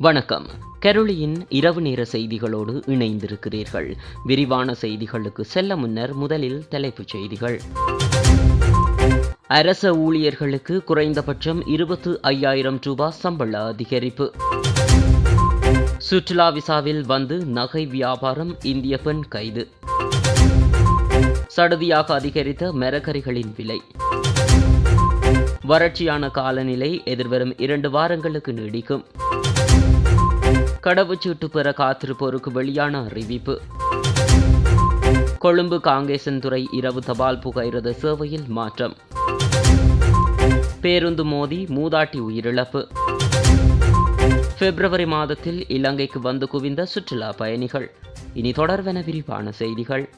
வணக்கம். கருளியின் இரவு நேர செய்திகளோடு இணைந்திருக்கிறீர்கள். விரிவான செய்திகளுக்கு செல்ல முன்னர் முதலில் தலைப்புச் செய்திகள். அரச ஊழியர்களுக்கு குறைந்தபட்சம் இருபத்து ஐயாயிரம் ரூபாய் சம்பள அதிகரிப்பு. சுற்றுலா விசாவில் வந்து நகை வியாபாரம் இந்திய பெண் கைது. சடுதியாக அதிகரித்த மரக்கறிகளின் விலை. வறட்சியான காலநிலை எதிர்வரும் இரண்டு வாரங்களுக்கு நீடிக்கும். கடவுச்சீட்டு பெற காத்திருப்போருக்கு வெளியான அறிவிப்பு. கொழும்பு காங்கேசன்துறை இரவு தபால் புகையிரத சேவையில் மாற்றம். பேருந்து மோதி மூதாட்டி உயிரிழப்பு. பிப்ரவரி மாதத்தில் இலங்கைக்கு வந்து குவிந்த சுற்றுலா பயணிகள். இனி தொடர்வென விரிவான செய்திகள்.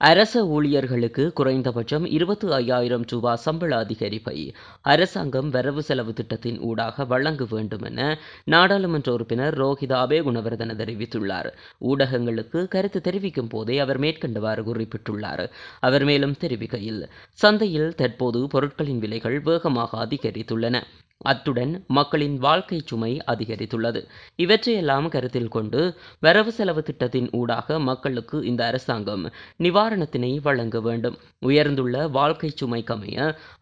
அரச ஊழியர்களுக்கு குறைந்தபட்சம் இருபத்து ஐயாயிரம் ரூபாய் சம்பள அதிகரிப்பை அரசாங்கம் வரவு செலவு திட்டத்தின் ஊடாக வழங்க வேண்டும் என நாடாளுமன்ற உறுப்பினர் ரோஹிதா அபேகுணவர்தன தெரிவித்துள்ளார். ஊடகங்களுக்கு கருத்து தெரிவிக்கும் போதே அவர் மேற்கண்டவாறு குறிப்பிட்டுள்ளார். அவர் மேலும் தெரிவிக்கையில் சந்தையில் தற்போது பொருட்களின் விலைகள் வேகமாக அதிகரித்துள்ளன. அத்துடன் மக்களின் வாழ்க்கை சுமை அதிகரித்துள்ளது. இவற்றையெல்லாம் கருத்தில் கொண்டு வரவு செலவு திட்டத்தின் ஊடாக மக்களுக்கு இந்த அரசாங்கம் நிவாரணத்தினை வழங்க வேண்டும். உயர்ந்துள்ள வாழ்க்கை சுமை கமைய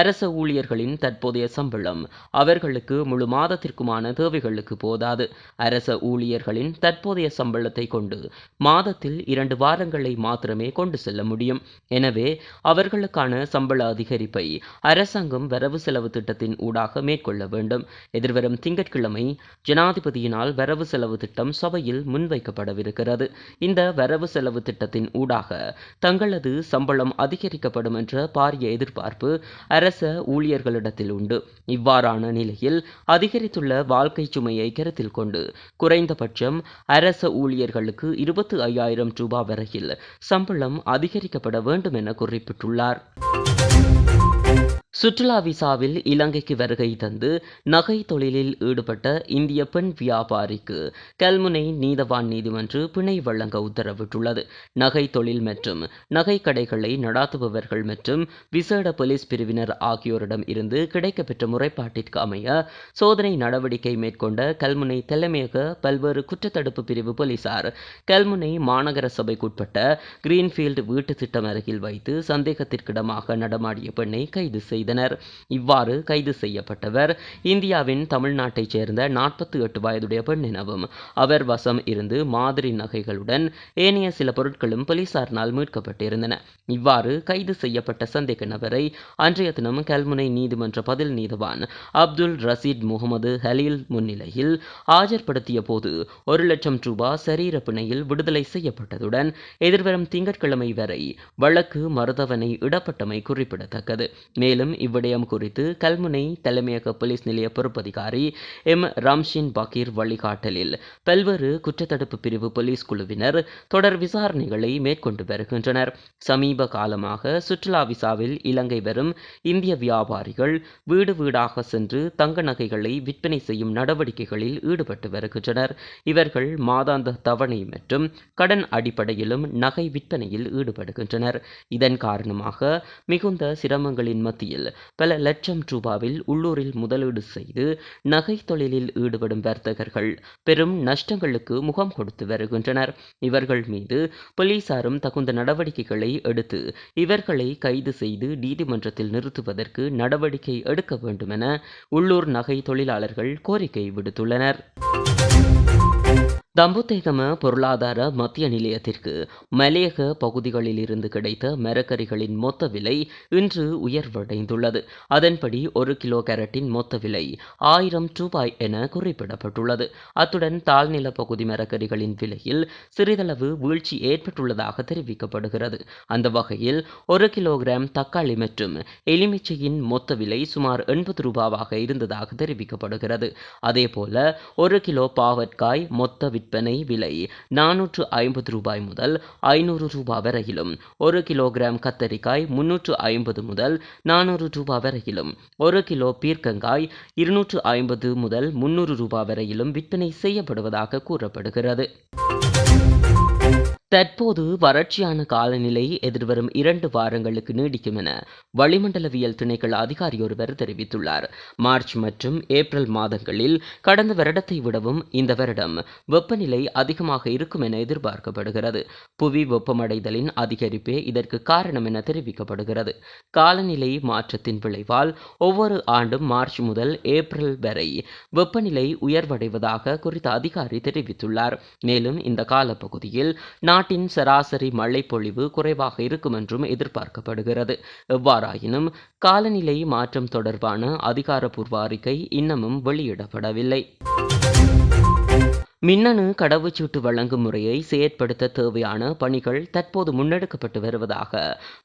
அரச ஊழியர்களின் தற்போதைய சம்பளம் அவர்களுக்கு முழு மாதத்திற்குமான தேவைகளுக்கு போதாது. அரச ஊழியர்களின் தற்போதைய சம்பளத்தை கொண்டு மாதத்தில் இரண்டு வாரங்களை மாத்திரமே கொண்டு செல்ல முடியும். எனவே அவர்களுக்கான சம்பள அதிகரிப்பை அரசாங்கம் வரவு செலவு திட்டத்தின் ஊடாக மேற்கொள்ள கொள்ள வேண்டும். எதிர்வரும் திங்கட்கிழமை ஜனாதிபதியினால் வரவு செலவு திட்டம் சபையில் முன்வைக்கப்படவிருக்கிறது. இந்த வரவு செலவு திட்டத்தின் ஊடாக தங்களது சம்பளம் அதிகரிக்கப்படும் என்ற பாரிய எதிர்பார்ப்பு அரச ஊழியர்களிடத்தில் உண்டு. இவ்வாறான நிலையில் அதிகரித்துள்ள வாழ்க்கை சுமையை கருத்தில் கொண்டு குறைந்தபட்சம் அரச ஊழியர்களுக்கு இருபத்து ஐயாயிரம் ரூபாய் வரையில் சம்பளம் அதிகரிக்கப்பட வேண்டும் என குறிப்பிட்டுள்ளார். சுற்றுலா விசாவில் இலங்கைக்கு வருகை தந்து நகை தொழிலில் ஈடுபட்ட இந்திய பெண் வியாபாரிக்கு கல்முனை நீதவான் நீதிமன்று பிணை வழங்க உத்தரவிட்டுள்ளது. நகை தொழில் மற்றும் நகை கடைகளை நடாத்துபவர்கள் மற்றும் விசேட போலீஸ் பிரிவினர் ஆகியோரிடம் இருந்து கிடைக்கப்பெற்ற முறைப்பாட்டிற்கு அமைய சோதனை நடவடிக்கை மேற்கொண்ட கல்முனை தலைமையக பல்வேறு குற்றத்தடுப்பு பிரிவு போலீசார் கல்முனை மாநகர சபைக்குட்பட்ட கிரீன்ஃபீல்டு வீட்டு திட்டம் அருகில் வைத்து சந்தேகத்திற்கிடமாக நடமாடிய பெண்ணை கைது செய்தார் செய்தனர். இவ்வாறு கைது செய்யப்பட்டவர் இந்தியாவின் தமிழ்நாட்டைச் சேர்ந்த நாற்பத்தி எட்டு வயதுடைய பெண் எனவும் அவர் வசம் இருந்து மாதிரி நகைகளுடன் ஏனைய சில பொருட்களும் போலீசாரினால் மீட்கப்பட்டிருந்தன. இவ்வாறு கைது செய்யப்பட்ட சந்தேக நபரை அன்றைய தினம் கல்முனை நீதிமன்ற பதில் நீதவான் அப்துல் ரசீத் முகமது ஹலீல் முன்னிலையில் ஆஜர்படுத்திய போது ஒரு லட்சம் ரூபாய் சரீர பிணையில் விடுதலை செய்யப்பட்டதுடன் எதிர்வரும் திங்கட்கிழமை வரை வழக்கு மருதவனை இடப்பட்டமை குறிப்பிடத்தக்கது. மேலும் இவ்விடயம் குறித்து கல்முனை தலைமையக போலீஸ் நிலைய பொறுப்பதிகாரி எம். ராம்ஷின் பாக்கீர் வழிகாட்டலில் பல்வேறு குற்றத்தடுப்பு பிரிவு போலீஸ் குழுவினர் தொடர் விசாரணைகளை மேற்கொண்டு வருகின்றனர். சமீப காலமாக சுற்றுலா விசாவில் இலங்கை வரும் இந்திய வியாபாரிகள் வீடு வீடாக சென்று தங்க நகைகளை விற்பனை செய்யும் நடவடிக்கைகளில் ஈடுபட்டு வருகின்றனர். இவர்கள் மாதாந்த தவணை மற்றும் கடன் அடிப்படையிலும் நகை விற்பனையில் ஈடுபடுகின்றனர். இதன் காரணமாக மிகுந்த சிரமங்களின் மத்தியில் பல லட்சம் ரூபாவில் உள்ளூரில் முதலீடு செய்து நகை தொழிலில் ஈடுபடும் வர்த்தகர்கள் பெரும் நஷ்டங்களுக்கு முகம் கொடுத்து வருகின்றனர். இவர்கள் மீது போலீசாரும் தகுந்த நடவடிக்கைகளை எடுத்து இவர்களை கைது செய்து நீதிமன்றத்தில் நிறுத்துவதற்கு நடவடிக்கை எடுக்க வேண்டும் என உள்ளூர் நகை தொழிலாளர்கள் கோரிக்கை விடுத்துள்ளனர். தம்புத்தேகம பொருளாதார மத்திய நிலையத்திற்கு மலையக பகுதிகளில் இருந்து கிடைத்த மரக்கறிகளின் மொத்த விலை இன்று உயர்வடைந்துள்ளது. அதன்படி ஒரு கிலோ கேரட்டின் மொத்த விலை ஆயிரம் ரூபாய் என குறிப்பிடப்பட்டுள்ளது. அத்துடன் தாழ்நில பகுதி மரக்கறிகளின் விலையில் சிறிதளவு வீழ்ச்சி ஏற்பட்டுள்ளதாக தெரிவிக்கப்படுகிறது. அந்த வகையில் ஒரு கிலோகிராம் தக்காளி மற்றும் எலுமிச்சையின் மொத்த விலை சுமார் எண்பது ரூபாவாக இருந்ததாக தெரிவிக்கப்படுகிறது. அதேபோல ஒரு கிலோ பாவற்காய் மொத்த விற்பனை விற்பனை விலை நானூற்று ஐம்பது ரூபாய் முதல் ஐநூறு ரூபாய் வரையிலும். ஒரு கிலோகிராம் கத்தரிக்காய் முன்னூற்று ஐம்பது முதல் நானூறு ரூபாய் வரையிலும். ஒரு கிலோ பீர்க்கங்காய் இருநூற்று ஐம்பது முதல் முன்னூறு ரூபாய் வரையிலும் விற்பனை செய்யப்படுவதாக கூறப்படுகிறது. தற்போது வறட்சியான காலநிலை எதிர்வரும் இரண்டு வாரங்களுக்கு நீடிக்கும் என வளிமண்டலவியல் திணைக்கள அதிகாரி ஒருவர் தெரிவித்துள்ளார். மார்ச் மற்றும் ஏப்ரல் மாதங்களில் கடந்த வருடத்தை விடவும் இந்த வருடம் வெப்பநிலை அதிகமாக இருக்கும் என எதிர்பார்க்கப்படுகிறது. புவி வெப்பமடைதலின் அதிகரிப்பே இதற்கு காரணம் என தெரிவிக்கப்படுகிறது. காலநிலை மாற்றத்தின் விளைவால் ஒவ்வொரு ஆண்டும் மார்ச் முதல் ஏப்ரல் வரை வெப்பநிலை உயர்வடைவதாக குறித்த அதிகாரி தெரிவித்துள்ளார். மேலும் இந்த காலப்பகுதியில் நாட்டின் சராசரி மழை பொழிவு குறைவாக இருக்கும் என்றும் எதிர்பார்க்கப்படுகிறது. எவ்வாறாயினும் காலநிலை மாற்றம் தொடர்பான அதிகாரப்பூர்வ அறிக்கை இன்னமும் வெளியிடப்படவில்லை. மின்னணு கடவுச்சீட்டு வழங்கும் முறையை செயற்படுத்த தேவையான பணிகள் தற்போது முன்னெடுக்கப்பட்டு வருவதாக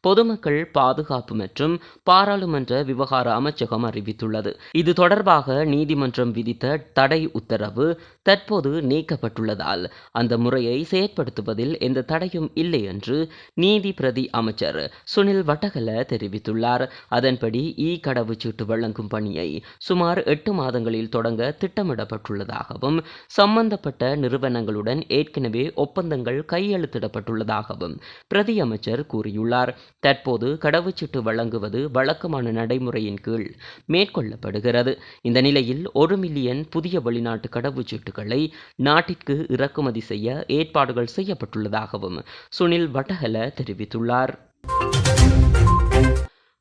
பொதுமக்கள் பாதுகாப்பு மற்றும் பாராளுமன்ற விவகார அமைச்சகம் அறிவித்துள்ளது. இது தொடர்பாக நீதிமன்றம் விதித்த தடை உத்தரவு தற்போது நீக்கப்பட்டுள்ளதால் அந்த முறையை செயற்படுத்துவதில் எந்த தடையும் இல்லை என்று நீதி பிரதி அமைச்சர் சுனில் வட்டகல தெரிவித்துள்ளார். அதன்படி இ கடவுச்சீட்டு வழங்கும் பணியை சுமார் எட்டு மாதங்களில் தொடங்க திட்டமிடப்பட்டுள்ளதாகவும் சம்பந்த சம்பந்தப்பட்ட நிறுவனங்களுடன் ஏற்கனவே ஒப்பந்தங்கள் கையெழுத்திடப்பட்டுள்ளதாகவும் பிரதி அமைச்சர் கூறியுள்ளார். தற்போது கடவுச்சீட்டு வழங்குவது வழக்கமான நடைமுறையின் கீழ் மேற்கொள்ளப்படுகிறது. இந்த நிலையில் ஒரு மில்லியன் புதிய வெளிநாட்டு கடவுச்சீட்டுகளை நாட்டிற்கு இறக்குமதி செய்ய ஏற்பாடுகள் செய்யப்பட்டுள்ளதாகவும் சுனில் வட்டஹல தெரிவித்துள்ளார்.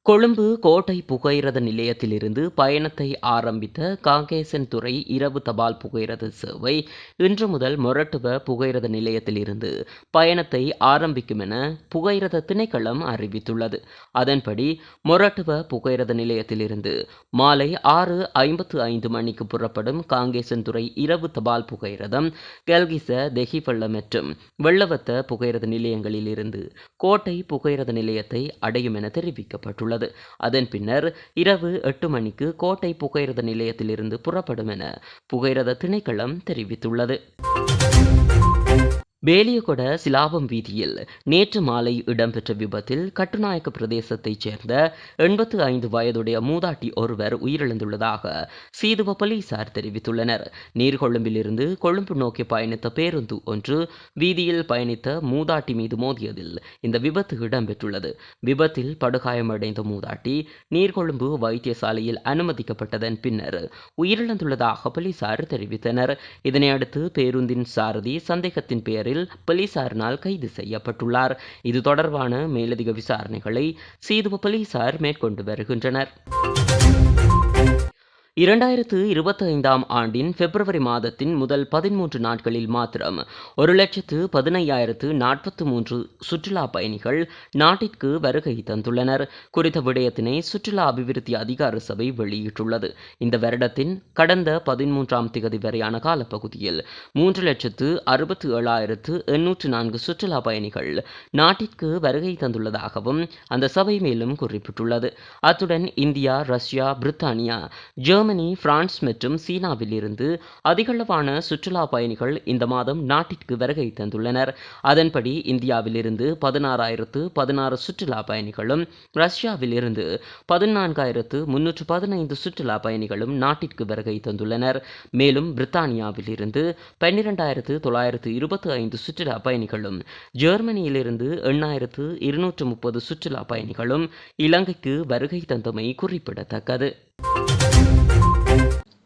கொழும்பு கோட்டை புகையிரத நிலையத்திலிருந்து பயணத்தை ஆரம்பித்த காங்கேசன் துறை இரவு தபால் புகையிரத சேவை இன்று முதல் மொரட்டுவ புகையிரத நிலையத்திலிருந்து பயணத்தை ஆரம்பிக்கும் என புகையிரத திணைக்களம் அறிவித்துள்ளது. அதன்படி மொரட்டுவ புகையிரத நிலையத்திலிருந்து மாலை ஆறு ஐம்பத்து ஐந்து மணிக்கு புறப்படும் காங்கேசன் துறை இரவு தபால் புகையிரதம் கல்கிச தெஹிபள்ளம் மற்றும் வெள்ளவத்த புகையிரத நிலையங்களில் இருந்து கோட்டை புகையிரத நிலையத்தை அடையும் என தெரிவிக்கப்பட்டுள்ளது. உள்ளது. அதன் பின்னர் இரவு எட்டு மணிக்கு கோட்டை புகையிரத நிலையத்திலிருந்து புறப்படும் என புகையிரத திணைக்களம் தெரிவித்துள்ளது. வேலியகொட சிலாபம் வீதியில் நேற்று மாலை இடம்பெற்ற விபத்தில் கட்டுநாயக்க பிரதேசத்தைச் சேர்ந்த எண்பத்து ஐந்து வயதுடைய மூதாட்டி ஒருவர் உயிரிழந்துள்ளதாக சீதுவ போலீசார் தெரிவித்துள்ளனர். நீர்கொழும்பிலிருந்து கொழும்பு நோக்கி பயணித்த பேருந்து ஒன்று வீதியில் பயணித்த மூதாட்டி மீது மோதியதில் இந்த விபத்து இடம்பெற்றுள்ளது. விபத்தில் படுகாயமடைந்த மூதாட்டி நீர்கொழும்பு வைத்தியசாலையில் அனுமதிக்கப்பட்டதன் பின்னர் உயிரிழந்துள்ளதாக போலீசார் தெரிவித்தனர். இதனையடுத்து பேருந்தின் சாரதி சந்தேகத்தின் பெயரில் பேரில் போலீசாரினால் கைது செய்யப்பட்டுள்ளார். இது தொடர்பான மேலதிக விசாரணைகளை சீதுவ போலீசார் மேற்கொண்டு வருகின்றனர். இரண்டாயிரத்து இருபத்தி ஐந்தாம் ஆண்டின் பிப்ரவரி மாதத்தின் முதல் பதிமூன்று நாட்களில் மாத்திரம் ஒரு லட்சத்து பதினையாயிரத்து நாற்பத்து மூன்று சுற்றுலா பயணிகள் நாட்டிற்கு வருகை தந்துள்ளனர். குறித்த விடயத்தினை சுற்றுலா அபிவிருத்தி அதிகார சபை வெளியிட்டுள்ளது. இந்த வருடத்தின் கடந்த பதிமூன்றாம் திகதி வரையான காலப்பகுதியில் மூன்று லட்சத்து அறுபத்து ஏழாயிரத்து எண்ணூற்று நான்கு சுற்றுலா பயணிகள் நாட்டிற்கு வருகை தந்துள்ளதாகவும் அந்த சபை மேலும் குறிப்பிட்டுள்ளது. அத்துடன் India Russia Britannia Germany France மற்றும் சீனாவில் இருந்து அதிகளவான சுற்றுலா பயணிகள் இந்த மாதம் நாட்டிற்கு வருகை தந்துள்ளனர். அதன்படி இந்தியாவிலிருந்து பதினாறாயிரத்து பதினாறு சுற்றுலா பயணிகளும் ரஷ்யாவிலிருந்து பதினான்காயிரத்து முன்னூற்று பதினைந்து சுற்றுலா பயணிகளும் நாட்டிற்கு வருகை தந்துள்ளனர். மேலும் பிரித்தானியாவில் இருந்து பன்னிரெண்டாயிரத்து தொள்ளாயிரத்து இருபத்தி ஐந்து சுற்றுலா பயணிகளும் ஜெர்மனியிலிருந்து எண்ணாயிரத்து இருநூற்று முப்பது சுற்றுலா பயணிகளும் இலங்கைக்கு வருகை தந்தமை குறிப்பிடத்தக்கது.